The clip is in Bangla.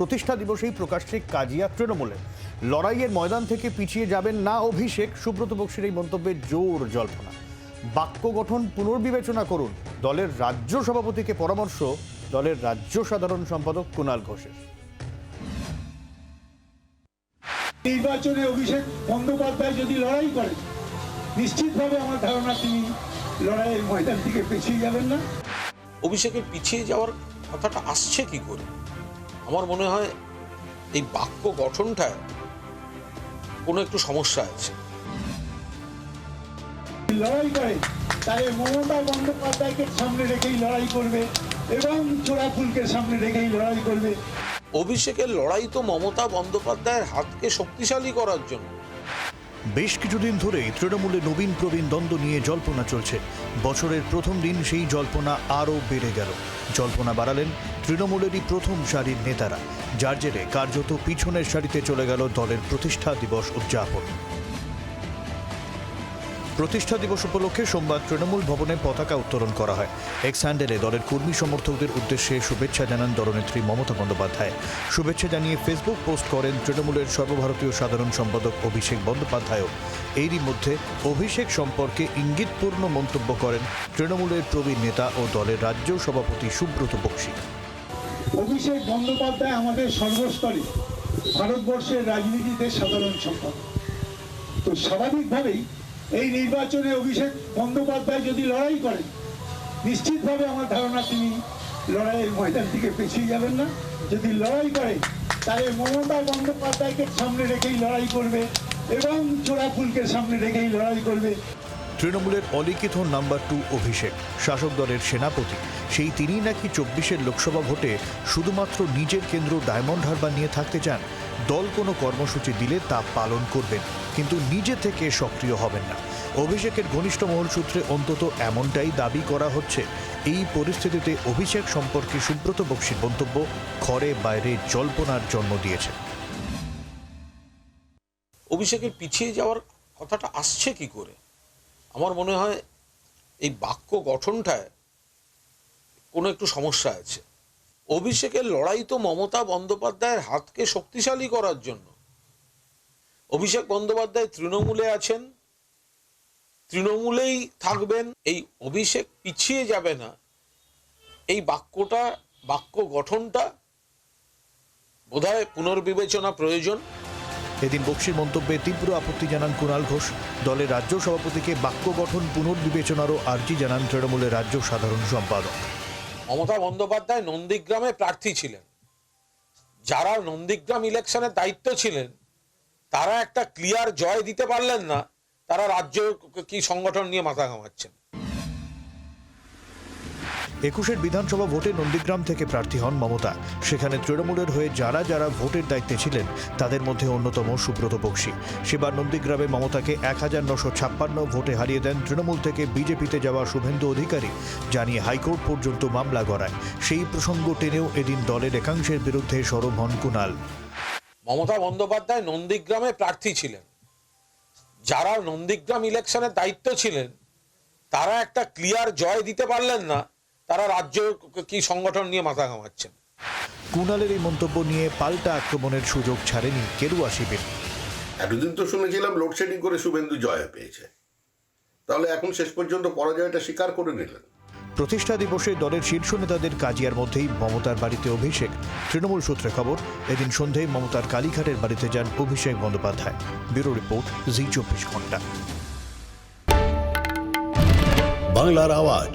প্রতিষ্ঠা দিবসেই প্রকাশ্যে কাজিয়া তৃণমূলে লড়াইয়ের ময়দান থেকে পিছিয়ে যাবেন না অভিষেক সুব্রত বক্সির এই মন্তব্যে জোর জল্পনা। বাক্য গঠন পুনর্বিবেচনা করুন দলের রাজ্য সভাপতিকে পরামর্শ দলের রাজ্য সাধারণ সম্পাদক কুণাল ঘোষের। নির্বাচনে অভিষেক বন্দ্যোপাধ্যায় যদি লড়াই করেন নিশ্চিতভাবে আমার ধারণা তিনি লড়াইয়ের ময়দান থেকে পিছিয়ে যাবেন না। অভিষেকের পিছিয়ে যাওয়ার কথাটা আসছে কি করে? আমার মনে হয় এই বাক্য গঠনটায় কোনো একটু সমস্যা আছে। লড়াই করে তাই মমতা বন্দ্যোপাধ্যায়কে সামনে রেখেই লড়াই করবে এবং চোরাফুলকে সামনে রেখেই লড়াই করবে। অভিষেকের লড়াই তো মমতা বন্দ্যোপাধ্যায়ের হাতকে শক্তিশালী করার জন্য। বেশ কিছুদিন ধরেই তৃণমূলে নবীন প্রবীণ দ্বন্দ্ব নিয়ে জল্পনা চলছে। বছরের প্রথম দিন সেই জল্পনা আরও বেড়ে গেল। জল্পনা বাড়ালেন তৃণমূলেরই প্রথম সারির নেতারা, যার জেরে কার্যত পিছনের সারিতে চলে গেল দলের প্রতিষ্ঠা দিবস উদযাপন। প্রতিষ্ঠা দিবস উপলক্ষে সোমবার তৃণমূল ভবনে পতাকা উত্তোলন করা হয়। এক্স হ্যান্ডেলে দলের কর্মী সমর্থকদের উদ্দেশ্যে শুভেচ্ছা জানান দলনেত্রী মমতা বন্দ্যোপাধ্যায়। শুভেচ্ছা জানিয়ে ফেসবুক পোস্ট করেন তৃণমূলের সর্বভারতীয় সাধারণ সম্পাদক অভিষেক বন্দ্যোপাধ্যায়ও। এরই মধ্যে অভিষেক সম্পর্কে ইঙ্গিতপূর্ণ মন্তব্য করেন তৃণমূলের প্রবীণ নেতা ও দলের রাজ্য সভাপতি সুব্রত বক্সী। অভিষেক বন্দ্যোপাধ্যায় আমাদের সর্বস্তরে ভারতবর্ষের রাজনীতিতে সাধারণ সম্পাদক। তো স্বাভাবিকভাবেই এই নির্বাচনে অভিষেক বন্দ্যোপাধ্যায় যদি লড়াই করেন নিশ্চিতভাবে আমার ধারণা তিনি লড়াইয়ের ময়দান থেকে পিছিয়ে যাবেন না। যদি লড়াই করে, তাহলে মমতা বন্দ্যোপাধ্যায়কে সামনে রেখেই লড়াই করবে এবং চোরা ফুলকে সামনে রেখেই লড়াই করবে। তৃণমূলের অলিখিত নাম্বার টু অভিষেক, শাসক দলের সেনাপতি। সেই তিনিই নাকি চব্বিশের লোকসভা ভোটে শুধুমাত্র নিজের কেন্দ্র ডায়মন্ড হারবার নিয়ে থাকতে চান। দল কোনো কর্মসূচি দিলে তা পালন করবেন, কিন্তু নিজে থেকে সক্রিয় হবেন না। অভিষেকের ঘনিষ্ঠ মহল সূত্রে অন্তত এমনটাই দাবি করা হচ্ছে। এই পরিস্থিতিতে অভিষেক সম্পর্কে সুব্রত বক্সির মন্তব্য ঘরে বাইরে জল্পনার জন্ম দিয়েছে। অভিষেকের পিছিয়ে যাওয়ার কথাটা আসছে কি করে? আমার মনে হয় এই বাক্য গঠনটায় কোনো একটু সমস্যা আছে। অভিষেকের লড়াই তো মমতা বন্দ্যোপাধ্যায়ের হাতকে শক্তিশালী করার জন্য। অভিষেক বন্দ্যোপাধ্যায় তৃণমূলে আছেন, তৃণমূলেই থাকবেন, এই অভিষেক পিছিয়ে যাবে না। এই বাক্যটা, বাক্য গঠনটা বোধহয় পুনর্বিবেচনা প্রয়োজন। এদিন বক্সির মন্তব্যে তীব্র আপত্তি জানান কুণাল ঘোষ। দলের রাজ্য সভাপতিকে বাক্য গঠন পুনর্বিবেচনারও আর্জি জানান তৃণমূলের রাজ্য সাধারণ সম্পাদক। মমতা বন্দ্যোপাধ্যায় নন্দীগ্রামে প্রার্থী ছিলেন। যারা নন্দীগ্রাম ইলেকশনের দায়িত্ব ছিলেন, তারা একটা ক্লিয়ার জয় দিতে পারলেন না, তারা রাজ্য কি সংগঠন নিয়ে মাথা ঘামাচ্ছেন। একুশের বিধানসভা ভোটে নন্দীগ্রাম থেকে প্রার্থী হন মমতা। সেখানে তৃণমূলের হয়ে যারা যারা ভোটের দায়িত্বে ছিলেন, তাদের মধ্যে অন্যতম সুব্রত বক্সী। সেবার নন্দীগ্রামে মমতাকে এক হাজার নশো ছাপ্পান্ন ভোটে হারিয়ে দেন তৃণমূল থেকে বিজেপিতে যাওয়া শুভেন্দু অধিকারী, জানিয়ে হাইকোর্ট পর্যন্ত মামলা গড়ায়। সেই প্রসঙ্গ টেনেও এদিন দলের একাংশের বিরুদ্ধে সরব হন কুণাল। মমতা বন্দ্যোপাধ্যায় নন্দীগ্রামে প্রার্থী ছিলেন। যারা নন্দীগ্রাম ইলেকশনের দায়িত্ব ছিলেন, তারা একটা ক্লিয়ার জয় দিতে পারলেন না। তারা রাজ্য কি সংগঠন নিয়ে মাথা ঘামাচ্ছেন? কুণালের এই মন্তব্য নিয়ে পাল্টা আক্রমণের সুযোগ ছাড়েনি কেরুয়া শিবির। এতদিন তো শুনেছিলাম লোডশেডিং করে শুভেন্দু জয় পেয়েছে। তাহলে এখন শেষ পর্যন্ত পরাজয়টা স্বীকার করে নিলেন। প্রতিষ্ঠা দিবসে দলের শীর্ষ নেতাদের কাজিয়ার মধ্যেই মমতার বাড়িতে অভিষেক। তৃণমূল সূত্রে খবর এদিন সন্ধেয় মমতার কালীঘাটের বাড়িতে যান Abhishek Bandyopadhyay. Bureau report Zee চব্বিশ ঘণ্টা। বাংলার আওয়াজ।